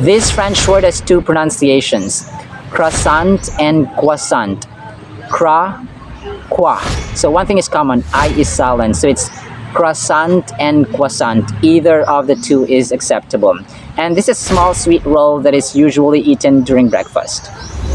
This French word has two pronunciations, croissant and croissant. Cra, qua. So one thing is common, I is silent. So it's croissant and croissant. Either of the two is acceptable. And this is small sweet roll that is usually eaten during breakfast.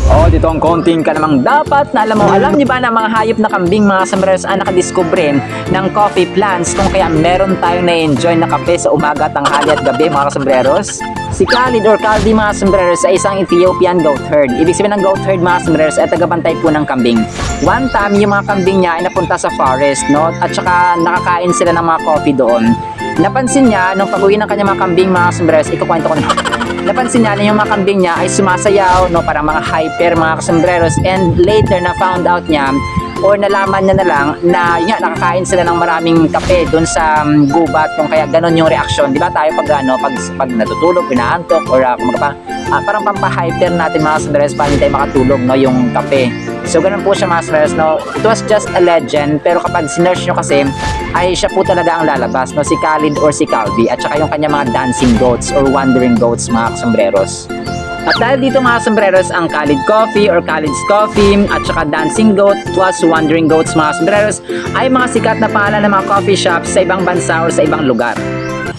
Oh, dito ang konting ka namang dapat na alam mo. Alam niyo ba na mga hayop na kambing mga sombreros ang nakadiskubre ng coffee plants kung kaya meron tayong na-enjoy na kape sa umaga, tanghali at gabi mga sombreros? Si Khalid or Kaldi mga sombreros ay isang Ethiopian goat herd. Ibig sabihin ng goat herd mga sombreros ay tagabantay po ng kambing. One time, yung mga kambing niya ay napunta sa forest, no? At saka nakakain sila ng mga coffee doon. Napansin niya, nung pag-uwi ng kanyang mga kambing mga sombreros, ikukwento ko na. Napansin niya na yung mga kambing niya ay sumasayaw, no, parang mga hyper, mga sombreros. And later na found out niya, or nalaman niya na lang na yun, nakakain sila ng maraming kape doon sa um, gubat kung kaya ganun yung reaksyon. Di ba tayo pag, ano, pag, pag natutulog, pinaantok, or uh, kumbaga pa, ah, parang pampahyper natin mga sombreros para hindi tayo makatulog, no, yung kape. So ganun po siya mga sombreros, no. It was just a legend, pero kapag sinerge nyo kasi, ay siya po talaga ang lalabas, no, si Khalid or si Calvi, at saka yung kanya mga dancing goats or wandering goats, mga sombreros. At dahil dito mga sombreros ang Khalid Coffee or Khalid's Coffee at saka Dancing Goat plus Wandering Goats mga sombreros ay mga sikat na pangalan ng mga coffee shops sa ibang bansa or sa ibang lugar.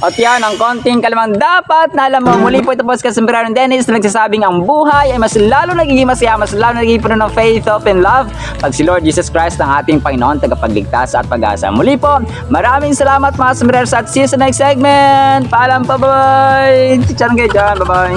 At yan, ang konting kalamang dapat na alam mo. Muli po ito po si Kasombrero Dennis na nagsasabing ang buhay ay mas lalo nagiging masaya, mas lalo nagiging puno ng faith, hope, and love pag si Lord Jesus Christ ang ating Panginoon, tagapagligtas at pag-asa. Muli po, maraming salamat mga sombreros at see you sa next segment. Paalam pa, bye! Chicharan kayo dyan, bye-bye!